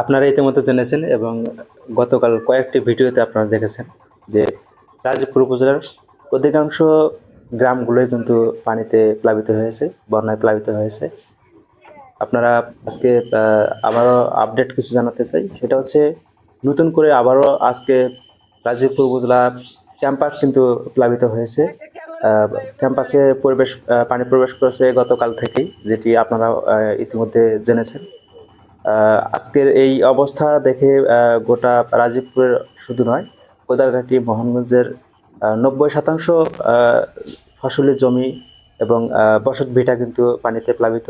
আপনারা ইতিমধ্যে জেনেছেন এবং গতকাল কয়েকটি ভিডিওতে আপনারা দেখেছেন যে রাজীবপুর উপজেলার অধিকাংশ গ্রামগুলোই কিন্তু পানিতে প্লাবিত হয়েছে, বন্যায় প্লাবিত হয়েছে। আপনারা আজকে আবারও আপডেট কিছু জানাতে চাই। সেটা হচ্ছে নতুন করে আবারও আজকে রাজীবপুর উপজেলা ক্যাম্পাস কিন্তু প্লাবিত হয়েছে। ক্যাম্পাসে পরিবেশ পানি প্রবেশ করেছে গতকাল থেকেই, যেটি আপনারা ইতিমধ্যে জেনেছেন। আজকের এই অবস্থা দেখে গোটা রাজীবপুরের শুধু নয়, কোদারঘাটি, মোহনগঞ্জের নব্বই শতাংশ ফসলের জমি এবং বসত ভিটা কিন্তু পানিতে প্লাবিত।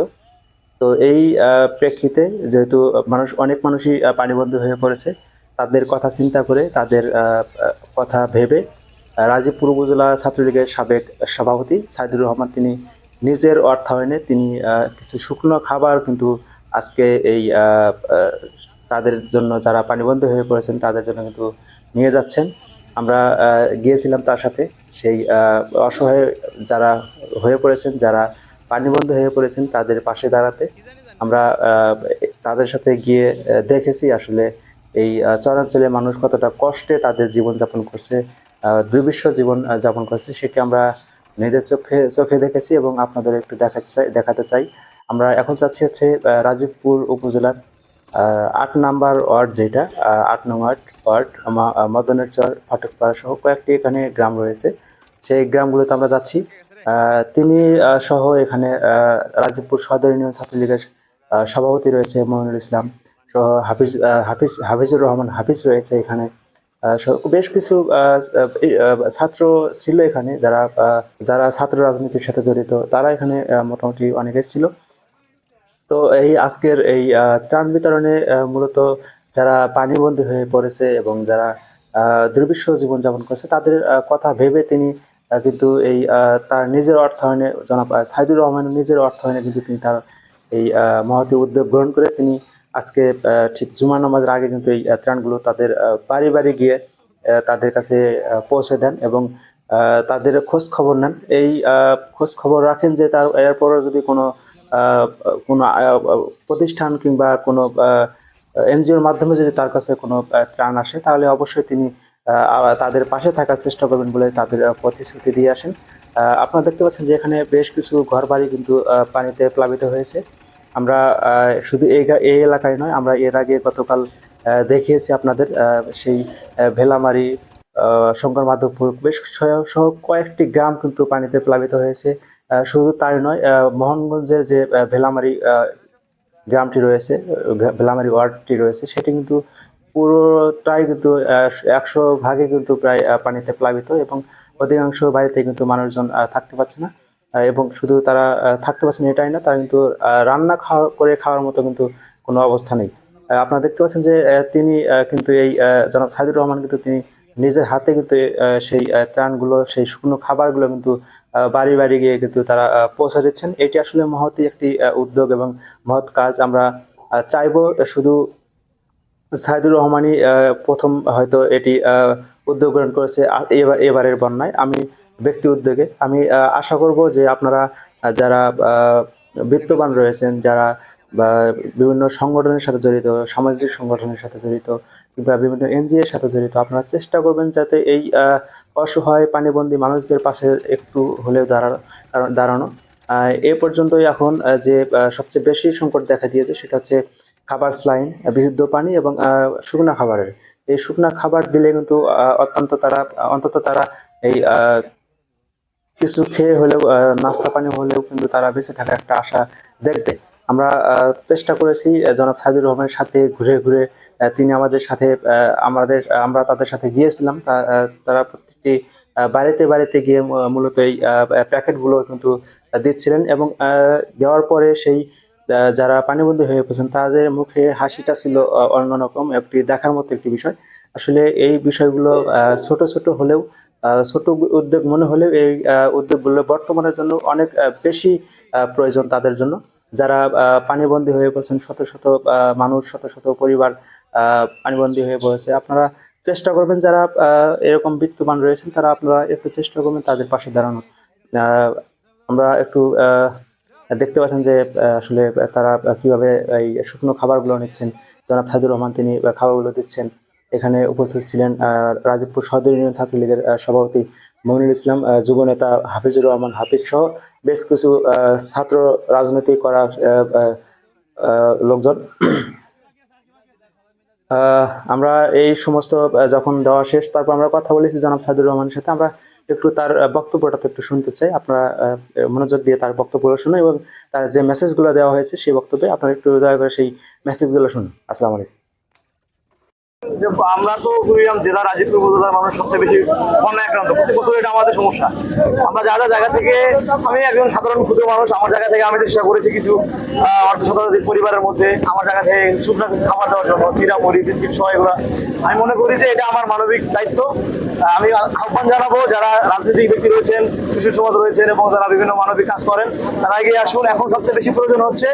তো এই প্রেক্ষিতে যেহেতু মানুষ, অনেক মানুষই পানিবন্দী হয়ে পড়েছে, তাদের কথা চিন্তা করে, তাদের কথা ভেবে রাজীবপুর উপজেলা ছাত্রলীগের সাবেক সভাপতি সাইদুর রহমান, তিনি নিজের অর্থায়নে তিনি কিছু শুকনো খাবার কিন্তু আজকে এই তাদের জন্য যারা পানিবন্ধ হয়ে পড়েছেন তাদের জন্য কিন্তু নিয়ে যাচ্ছেন। আমরা গিয়েছিলাম তার সাথে। সেই অসহায় যারা হয়ে পড়েছেন, যারা পানিবন্ধ হয়ে পড়েছেন তাদের পাশে দাঁড়াতে। আমরা তাদের সাথে গিয়ে দেখেছি আসলে এই চরাঞ্চলের মানুষ কতটা কষ্টে তাদের জীবনযাপন করছে। দুর্বিশ্ব জীবন যাপন করছে, সেটি আমরা নিজের চোখে চোখে দেখেছি এবং আপনাদের একটু দেখাতে চাই দেখাতে চাই। আমরা এখন চাচ্ছি হচ্ছে রাজীবপুর উপজেলার আট নাম্বার ওয়ার্ড যেটা আট নং ওয়ার্ড ওয়ার্ড মদনের চর, ফটকপাড়া সহ কয়েকটি এখানে গ্রাম রয়েছে। সেই গ্রামগুলোতে আমরা যাচ্ছি। তিনি সহ এখানে রাজীবপুর সদর ইউনিয়ন ছাত্রলীগের সভাপতি রয়েছে মমিনুল ইসলাম। সহ হাফিজ হাফিজ, হাফিজুর রহমান হাফিজ রয়েছে এখানে। বেশ কিছু ছাত্র ছিল এখানে যারা যারা ছাত্র রাজনীতির সাথে জড়িত, তারা এখানে মোটামুটি অনেকে ছিল। তো এই আজকের এই ত্রাণ বিতরণে মূলত যারা পানিবন্দী হয়ে পড়েছে এবং যারা দুর্বিশ্ব জীবনযাপন করেছে, তাদের কথা ভেবে তিনি কিন্তু এই তার নিজের অর্থায়নে, জনাব সাইদুর রহমানের নিজের অর্থায়নে কিন্তু তিনি তার এই মহতি উদ্যোগ গ্রহণ করে তিনি আজকে ঠিক জুমা নামাজের আগে কিন্তু এই ত্রাণগুলো তাদের বাড়ি বাড়ি গিয়ে তাদের কাছে পৌঁছে দেন এবং তাদের খোঁজ খবর নেন। এই খোঁজ খবর রাখেন যে তার, এরপরও যদি কোনো কোনো প্রতিষ্ঠান কিংবা কোনো এনজিওর মাধ্যমে যদি তার কাছে কোনো ত্রাণ আসে, তাহলে অবশ্যই তিনি তাদের পাশে থাকার চেষ্টা করবেন বলে তাদের প্রতিশ্রুতি দিয়ে আসেন। আপনারা দেখতে পাচ্ছেন যে এখানে বেশ কিছু ঘরবাড়ি কিন্তু পানিতে প্লাবিত হয়েছে। আমরা শুধু এই এই এলাকায় নয়, আমরা এর আগে গতকাল দেখিয়েছি আপনাদের সেই ভেলামারি শঙ্কর মাধবপুর, বেশ সহ- কয়েকটি গ্রাম কিন্তু পানিতে প্লাবিত হয়েছে। শুধু তাই নয় মোহনগঞ্জের যে ভেলামারি গ্রামটি রয়েছে ভেলামারি ওয়ার্ডটি রয়েছে, সেটি কিন্তু পুরোটাই কিন্তু একশো ভাগে কিন্তু প্রায় পানিতে প্লাবিত এবং অধিকাংশ বাড়িতে কিন্তু মানুষজন থাকতে পারছে না। এবং শুধু তারা থাকতে পারছেন এটাই না, তারা কিন্তু রান্না খাওয়া, করে খাওয়ার মতো কিন্তু কোনো অবস্থা নেই। আপনারা দেখতে পাচ্ছেন যে তিনি কিন্তু এই জনাব সাইদুর রহমান কিন্তু তিনি নিজের হাতে কিন্তু সেই ত্রাণগুলো, সেই শুকনো খাবারগুলো কিন্তু বাড়ি বাড়ি গিয়ে কিন্তু তারা পৌঁছে দিচ্ছেন। এটি আসলে মহৎই একটি উদ্যোগ এবং মহৎ কাজ। আমরা চাইব শুধু সাইদুর রহমানই প্রথম হয়তো এটি উদ্যোগ গ্রহণ করেছে এবার, এবারের বন্যায়। আমি ব্যক্তি উদ্যোগে। আমি আশা করব যে আপনারা যারা বিত্তবান রয়েছেন, যারা, বা বিভিন্ন সংগঠনের সাথে জড়িত, সামাজিক সংগঠনের সাথে জড়িত, কিংবা বিভিন্ন এনজিও এর সাথে জড়িত, আপনারা চেষ্টা করবেন যাতে এই অসহায়, পানিবন্দী মানুষদের পাশে একটু হলেও দাঁড়ানো দাঁড়ানো। এ পর্যন্তই এখন যে সবচেয়ে বেশি সংকট দেখা দিয়েছে সেটা হচ্ছে খাবার স্লাইন, বিশুদ্ধ পানি এবং শুকনা খাবারের। এই শুকনা খাবার দিলে কিন্তু অত্যন্ত তারা, অন্তত তারা এই কিছু খেয়ে হলেও নাস্তা পানি হলেও কিন্তু তারা বেঁচে থাকার একটা আশা দেখবে। আমরা চেষ্টা করেছি জনাব সাইদুর রহমানের সাথে ঘুরে ঘুরে তিনি আমাদের সাথে আমাদের, আমরা তাদের সাথে গিয়েছিলাম। তারা প্রত্যেকটি বাড়িতে বাড়িতে গিয়ে মূলত এই প্যাকেটগুলো কিন্তু দিচ্ছিলেন এবং দেওয়ার পরে সেই যারা পানিবন্দী হয়ে পড়েছেন, তাদের মুখে হাসিটা ছিল অন্যরকম, একটি দেখার মতো একটি বিষয়। আসলে এই বিষয়গুলো ছোট ছোট হলেও ছোট উদ্যোগ মনে হলেও এই উদ্যোগগুলো বর্তমানের জন্য অনেক বেশি প্রয়োজন তাদের জন্য। যারা পানিবন্দী হয়ে পড়েছেন, শত শত মানুষ, শত শত পরিবার পানিবন্দী হয়ে পড়েছে, আপনারা চেষ্টা করবেন যারা এরকম বিত্তবান রয়েছেন, তারা আপনারা একটু চেষ্টা করবেন তাদের পাশে দাঁড়ানোর। আমরা একটু দেখতে পাচ্ছেন যে আসলে তারা কীভাবে এই শুকনো খাবারগুলো নিচ্ছেন। জনাব সাইদুর রহমান তিনি খাবারগুলো দিচ্ছেন। এখানে উপস্থিত ছিলেন রাজীবপুর সদর ইউনিয়ন ছাত্রলীগের সভাপতি মইনুল ইসলাম যুব নেতা হাফিজুর রহমান হাফিজ সহ বেশ কিছু ছাত্র রাজনীতি করা লোকজন। আমরা এই সমস্ত যখন দেওয়া শেষ, তারপর আমরা কথা বলেছি জনাব সাইদুর রহমানের সাথে। আমরা একটু তার বক্তব্যটা একটু শুনতে চাই। আপনারা মনোযোগ দিয়ে তার বক্তব্যগুলো শুনুন এবং তার যে মেসেজগুলো দেওয়া হয়েছে, সেই বক্তব্যে আপনারা একটু দয়া করে সেই মেসেজগুলো শুনুন। আসসালামু আলাইকুম। আমরা তো কুড়িগ্রাম জেলা রাজীবপুর উপজেলার মানুষ সবচেয়ে বেশি বন্যা আক্রান্ত প্রতি বছর এটা আমাদের সমস্যা। আমরা যা যা জায়গা থেকে আমি একজন সাধারণ ক্ষুদ্র মানুষ, আমার জায়গা থেকে আমি চেষ্টা করেছি কিছু অর্ধ শতাধিক পরিবারের মধ্যে আমার জায়গা থেকে শুকনো কিছু খাবার দেওয়ার জন্য চিরা মুড়ি বিস্কিট, সহ এগুলো। আমি মনে করি যে এটা আমার মানবিক দায়িত্ব। আমি আহ্বান জানাব যারা রাজনৈতিক ব্যক্তি রয়েছেন, সুশীল সমাজ রয়েছেন এবং যারা বিভিন্ন মানবিক কাজ করেন, তারা এগিয়ে আসুন। এখন সবচেয়ে বেশি প্রয়োজন হচ্ছে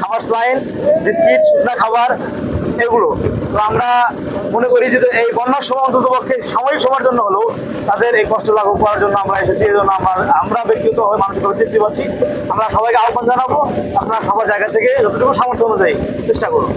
খাবার স্লাইন বিস্কিট, শুকনা খাবার এগুলো তো আমরা মনে করি যে এই বন্যার সময় অন্তত পক্ষে সাময়িক সময়ের জন্য হলেও তাদের এই কষ্ট লাঘব করার জন্য আমরা এসেছি এই জন্য আমরা আমরা ব্যক্তিগতভাবে মানসিকভাবে তৃপ্তি পাচ্ছি। আমরা সবাইকে আহ্বান জানাব, আপনারা সবার জায়গা থেকে যতটুকু সামর্থ্য অনুযায়ী চেষ্টা করুন।